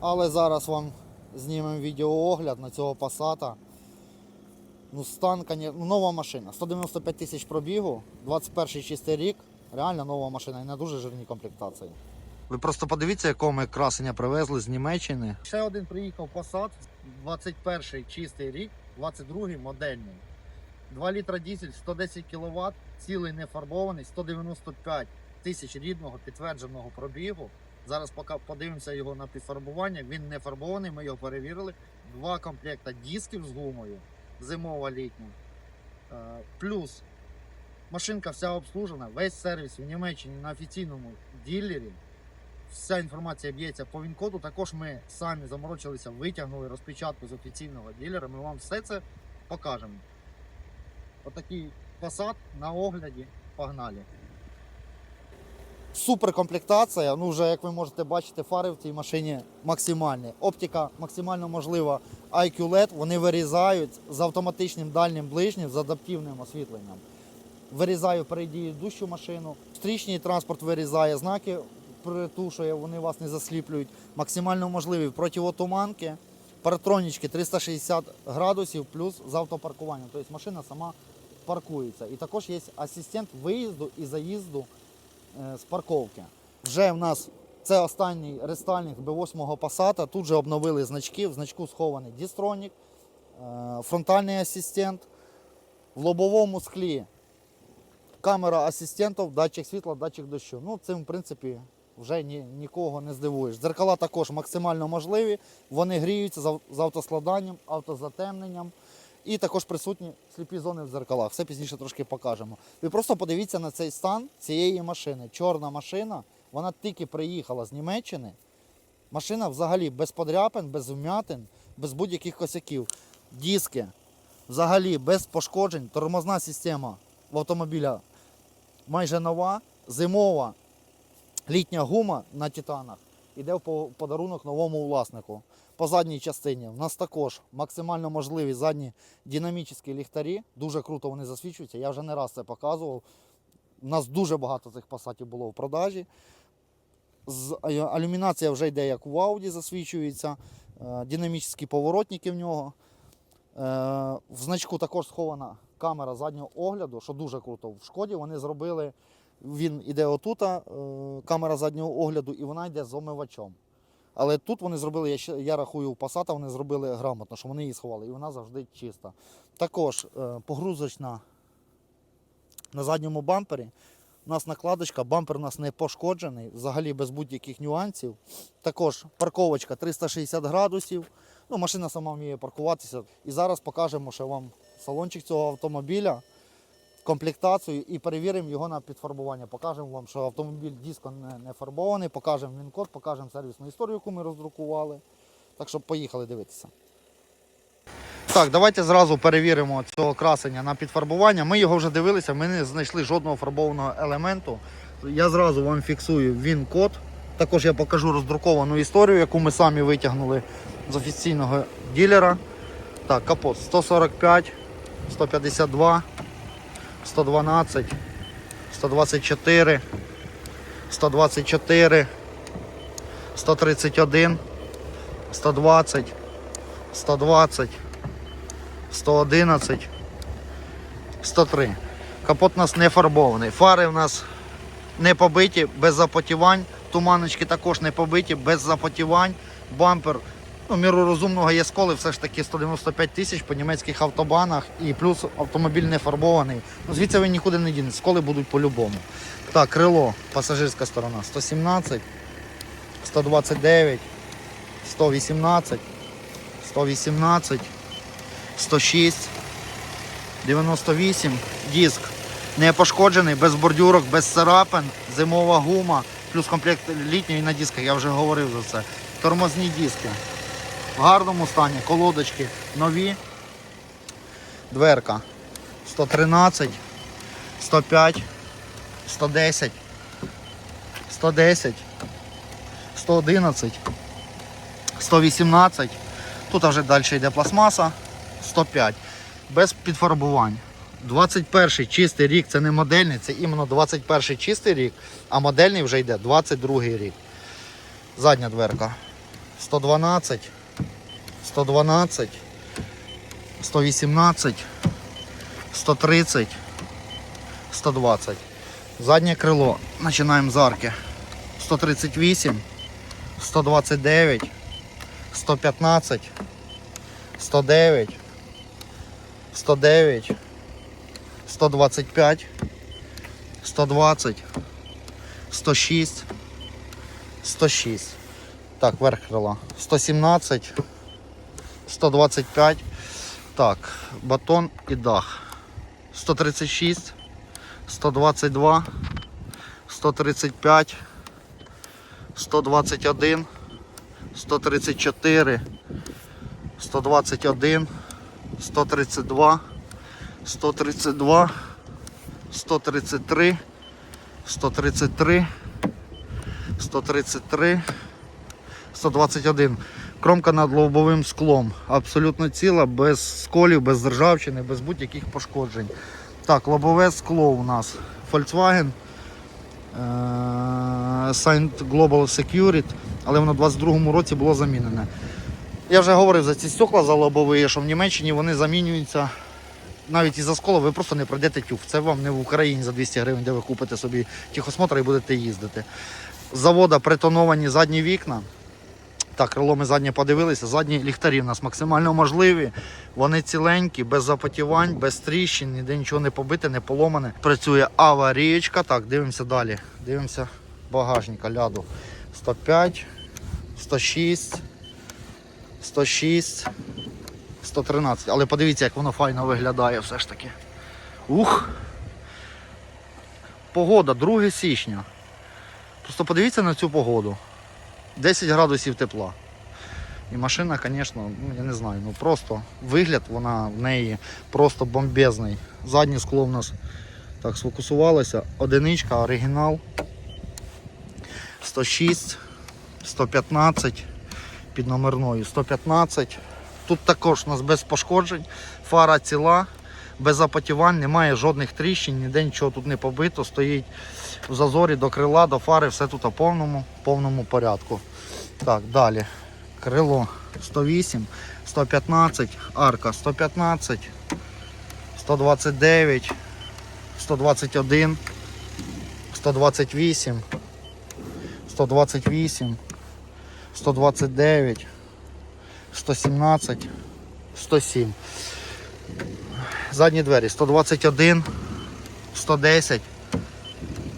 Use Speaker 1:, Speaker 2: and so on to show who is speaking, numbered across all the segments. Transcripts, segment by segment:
Speaker 1: Але зараз вам знімемо відеоогляд на цього Passat. Ну, стан, ну, нова машина. 195 тисяч пробігу, 21 чистий рік. Реально нова машина і на дуже жирній комплектації. Ви просто подивіться, якого ми красення привезли з Німеччини. Ще один приїхав Passat, 21 чистий рік, 22 модельний. 2 літра дизель, 110 кВт, цілий не фарбований, 195 тисяч рідного підтвердженого пробігу. Зараз поки подивимося його на підфарбування. Він не фарбований, ми його перевірили. Два комплекта дисків з гумою, зимова літня. Е, Плюс машинка вся обслужена, весь сервіс в Німеччині на офіційному ділері. Вся інформація б'ється по він-коду. Також ми самі заморочилися, витягнули розпечатку з офіційного ділера. Ми вам все це покажемо. Отакий Passat на огляді. Погнали. Супер комплектація. Ну, вже як ви можете бачити, фари в цій машині максимальні. Оптика максимально можлива. IQ LED вони вирізають з автоматичним дальнім ближнім з адаптивним освітленням. Вирізаю впереді йдущу машину. Стрічний транспорт вирізає, знаки притушує, вони вас не засліплюють. Максимально можливі противотуманки, паратронічки 360 градусів плюс з автопаркуванням. Тобто машина сама паркується. І також є асистент виїзду і заїзду з парковки. Вже в нас це останній рестайлінг B8 Passat. Тут же обновили значки. В значку схований дістронік, е, фронтальний асистент. В лобовому склі камера асистентів, датчик світла, датчик дощу. Ну, цим, в принципі, вже ні, нікого не здивуєш. Дзеркала також максимально можливі. Вони гріються з автоскладанням, автозатемненням. І також присутні сліпі зони в дзеркалах. Все пізніше трошки покажемо. Ви просто подивіться на цей стан цієї машини. Чорна машина, вона тільки приїхала з Німеччини. Машина взагалі без подряпин, без вмятин, без будь-яких косяків. Диски взагалі без пошкоджень. Тормозна система в автомобіля майже нова, зимова літня гума на титанах іде в подарунок новому власнику. По задній частині в нас також максимально можливі задні динамічні ліхтарі. Дуже круто вони засвічуються. Я вже не раз це показував. У нас дуже багато цих пасатів було в продажі. Алюмінація вже йде як в Audi засвічується. Е, Динамічні поворотники в нього. Е, В значку також схована камера заднього огляду, що дуже круто. В шкоді вони зробили. Він іде отута, е, камера заднього огляду, і вона йде з омивачом. Але тут вони зробили, я, я рахую, у Passat вони зробили грамотно, що вони її сховали, і вона завжди чиста. Також е, погрузочна на задньому бампері. У нас накладочка, бампер у нас не пошкоджений, взагалі без будь-яких нюансів. Також парковочка 360 градусів. Ну, машина сама вміє паркуватися. І зараз покажемо ще вам салончик цього автомобіля, комплектацію і перевіримо його на підфарбування. Покажемо вам, що автомобіль диско не, фарбований, покажемо він-код, покажемо сервісну історію, яку ми роздрукували. Так що поїхали дивитися. Так, давайте зразу перевіримо цього красення на підфарбування. Ми його вже дивилися, ми не знайшли жодного фарбованого елементу. Я зразу вам фіксую він-код. Також я покажу роздруковану історію, яку ми самі витягнули з офіційного ділера. Так, капот 145, 152, 112, 124, 124, 131, 120, 120, 111, 103. Капот у нас не фарбований. Фари у нас не побиті, без запотівань. Туманочки також не побиті, без запотівань. Бампер. Ну, міру розумного є сколи, все ж таки 195 тисяч по німецьких автобанах і плюс автомобіль не фарбований. Ну, звідси ви нікуди не дінете, сколи будуть по-любому. Так, крило, пасажирська сторона 117, 129, 118, 118, 106, 98, диск не пошкоджений, без бордюрок, без царапин, зимова гума, плюс комплект літньої на дисках, я вже говорив за це. Тормозні диски. В гарному стані, колодочки нові. Дверка 113, 105, 110, 110, 111, 118. Тут вже далі йде пластмаса, 105. Без підфарбувань. 21 чистий рік це не модельний, це іменно 21 чистий рік, а модельний вже йде 22 рік. Задня дверка 112, 112, 118, 130, 120. Заднє крило. Починаємо з арки. 138, 129, 115, 109, 109, 125, 120, 106, 106. Так, верх крила. 117, 125. Так, батон і дах. 136, 122, 135, 121, 134, 121, 132, 132, 133, 133, 133, 121. Кромка над лобовим склом. Абсолютно ціла, без сколів, без ржавчини, без будь-яких пошкоджень. Так, лобове скло у нас Volkswagen е, Saint Global Security, але воно в 22-му році було замінене. Я вже говорив за ці стекла за лобові, що в Німеччині вони замінюються навіть із-за скола ви просто не пройдете тюф. Це вам не в Україні за 200 гривень, де ви купите собі тихосмотр і будете їздити. З завода притоновані задні вікна. Так, крило ми заднє подивилися. Задні ліхтарі у нас максимально можливі. Вони ціленькі, без запотівань, без тріщин, ніде нічого не побите, не поломане. Працює аварієчка. Так, дивимося далі. Дивимося багажника ляду. 105, 106, 106, 113. Але подивіться, як воно файно виглядає все ж таки. Ух! Погода 2 січня. Просто подивіться на цю погоду. 10 градусів тепла. І машина, звісно, ну я не знаю, ну просто вигляд вона в неї просто бомбезний. Заднє скло в нас так сфокусувалося. Одиничка, оригінал. 106, 115 під номерною 115. Тут також у нас без пошкоджень, фара ціла, без запотівань, немає жодних тріщин, ніде нічого тут не побито, стоїть в зазорі до крила, до фари, все тут у повному, повному порядку. Так, далі. Крило 108, 115, арка 115, 129, 121, 128, 128, 129, 117, 107. Задні двері. 121, 110,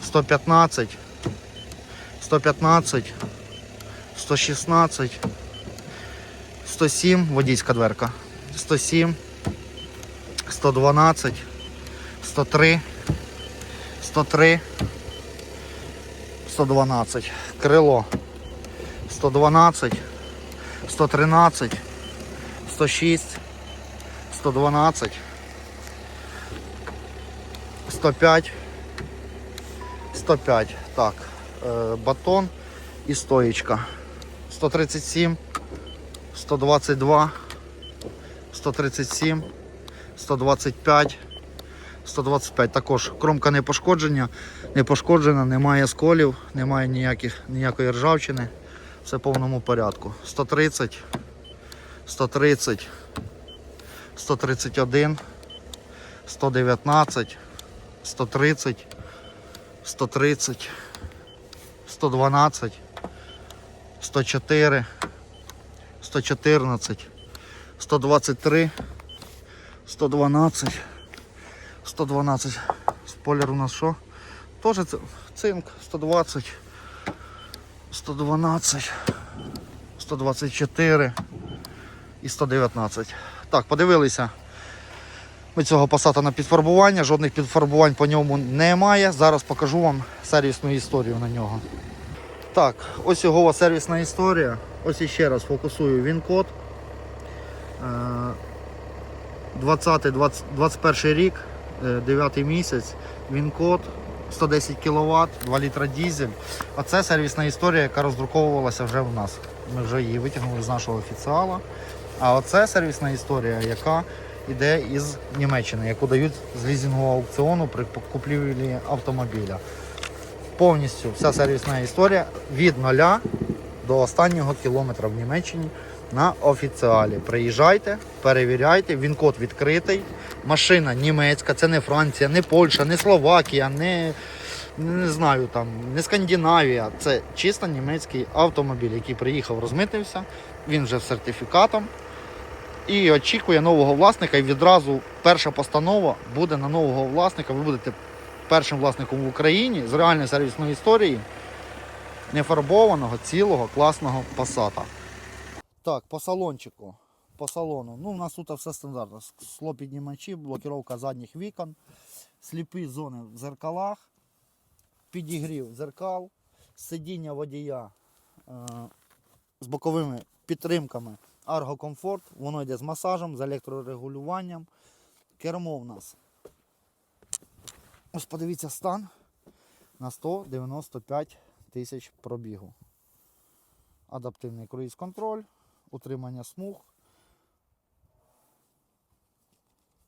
Speaker 1: 115, 115, 116, 107, водійська дверка, 107, 112, 103, 103, 112, крило, 112, 113, 106, 112, 105, 105. Так, е, батон і стоїчка. 137, 122, 137, 125, 125. Також кромка не пошкодження, не пошкоджена, немає сколів, немає ніяких, ніякої ржавчини. Все в повному порядку. 130, 130, 131, 119, 130, 130, 112, 104, 114, 123, 112, 112. Спойлер у нас що? Теж це цинк 120, 112, 124 і 119. Так, подивилися. Ми цього пасата на підфарбування, жодних підфарбувань по ньому немає. Зараз покажу вам сервісну історію на нього. Так, ось його сервісна історія. Ось іще раз фокусую він код. 20-21 рік, 9 місяць, він код 110 кВт, 2 літра дізель. А це сервісна історія, яка роздруковувалася вже в нас. Ми вже її витягнули з нашого офіціала. А оце сервісна історія, яка йде із Німеччини, яку дають з лізингового аукціону при купівлі автомобіля. Повністю вся сервісна історія від нуля до останнього кілометра в Німеччині на офіціалі. Приїжджайте, перевіряйте, він код відкритий. Машина німецька, це не Франція, не Польща, не Словакія, не, не знаю там, не Скандинавія. Це чисто німецький автомобіль, який приїхав, розмитився. Він вже з сертифікатом. І очікує нового власника. І відразу перша постанова буде на нового власника. Ви будете першим власником в Україні з реальної сервісної історії нефарбованого, цілого, класного пасата. Так, по салончику. По салону. Ну, у нас тут все стандартно. Склопіднімачі, блокіровка задніх вікон, сліпі зони в зеркалах, підігрів зеркал, сидіння водія е, з боковими підтримками. Comfort, воно йде з масажем, з електрорегулюванням. Кермо в нас. Ось подивіться стан на 195 тисяч пробігу. Адаптивний круїз-контроль, утримання смуг.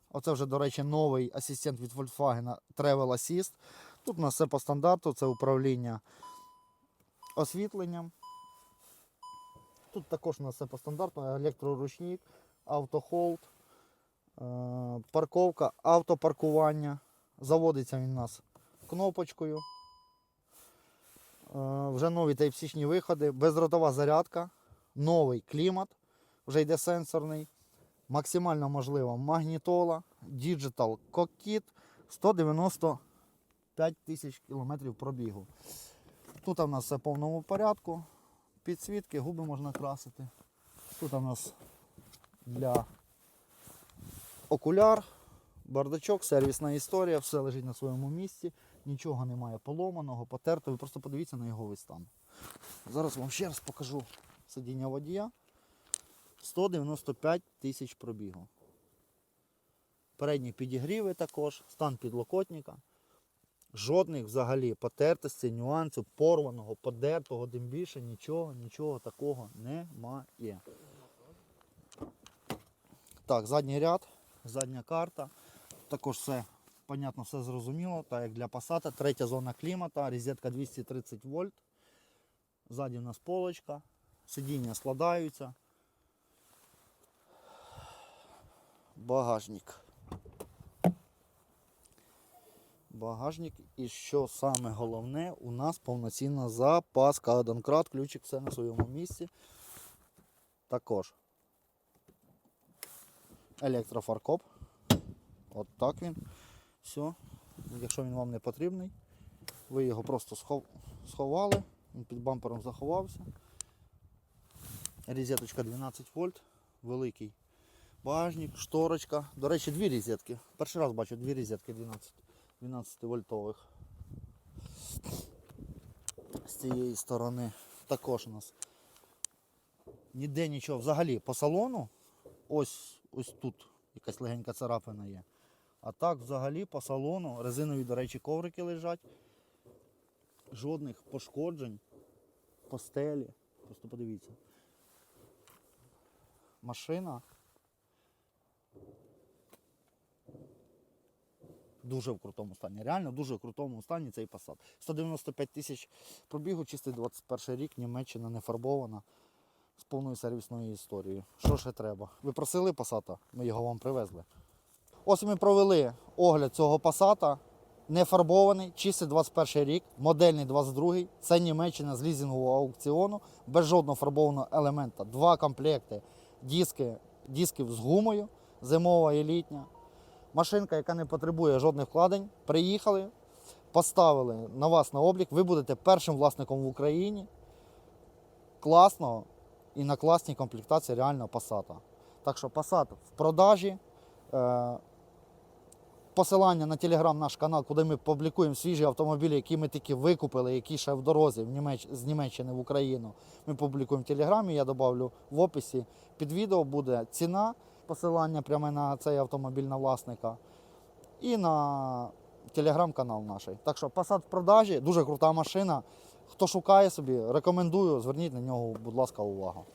Speaker 1: Оце вже, до речі, новий асистент від Volkswagen Travel Assist. Тут у нас все по стандарту, це управління освітленням. Тут також у нас все по стандарту, електроручник, автохолд, е, парковка, автопаркування. Заводиться він у нас кнопочкою. Е, Вже нові Type-C виходи, бездротова зарядка, новий клімат, вже йде сенсорний, максимально можлива магнітола, Digital Cockpit, 195 тисяч кілометрів пробігу. Тут у нас все в повному порядку. Підсвітки, губи можна красити. Тут у нас для окуляр, бардачок, сервісна історія, все лежить на своєму місці, нічого немає поломаного, потертого. Ви просто подивіться на його весь стан. Зараз вам ще раз покажу сидіння водія. 195 тисяч пробігу. Передні підігріви також, стан підлокотника. Жодних взагалі потертостей, нюансів, порваного, подертого, тим більше нічого, нічого такого немає. Так, задній ряд, задня карта. Також все, понятно, все зрозуміло. Так як для Passat, третя зона клімата, розетка 230 вольт. Ззаді у нас полочка, сидіння складаються. Багажник. Багажник і що саме головне, у нас повноцінна запаска. Донкрат, ключик все на своєму місці. Також електрофаркоп. От так він. Все. Якщо він вам не потрібний, ви його просто сховали, він під бампером заховався. Розеточка 12 вольт, великий багажник, шторочка. До речі, дві розетки. Перший раз бачу дві розетки 12. 12 вольтових. З цієї сторони також у нас ніде нічого. Взагалі по салону ось, ось тут якась легенька царапина є. А так взагалі по салону резинові, до речі, коврики лежать. Жодних пошкоджень по стелі. Просто подивіться. Машина дуже в крутому стані. Реально дуже в крутому стані цей Passat. 195 тисяч пробігу, чистий 21 рік, Німеччина не фарбована з повною сервісною історією. Що ще треба? Ви просили Passat? Ми його вам привезли. Ось ми провели огляд цього Passat. Не фарбований, чистий 21 рік, модельний 22 Це Німеччина з лізингового аукціону, без жодного фарбованого елемента. Два комплекти диски, дисків з гумою, зимова і літня. Машинка, яка не потребує жодних вкладень, приїхали, поставили на вас на облік. Ви будете першим власником в Україні класного і на класній комплектації реального Passat. Так що Passat в продажі. Е, Посилання на телеграм наш канал, куди ми публікуємо свіжі автомобілі, які ми тільки викупили, які ще в дорозі в Німеч... з Німеччини в Україну. Ми публікуємо в телеграмі, я додавлю в описі. Під відео буде ціна, посилання пряме на цей автомобіль на власника і на телеграм-канал наш. Так що Passat в продажі, дуже крута машина. Хто шукає собі, рекомендую, зверніть на нього, будь ласка, увагу.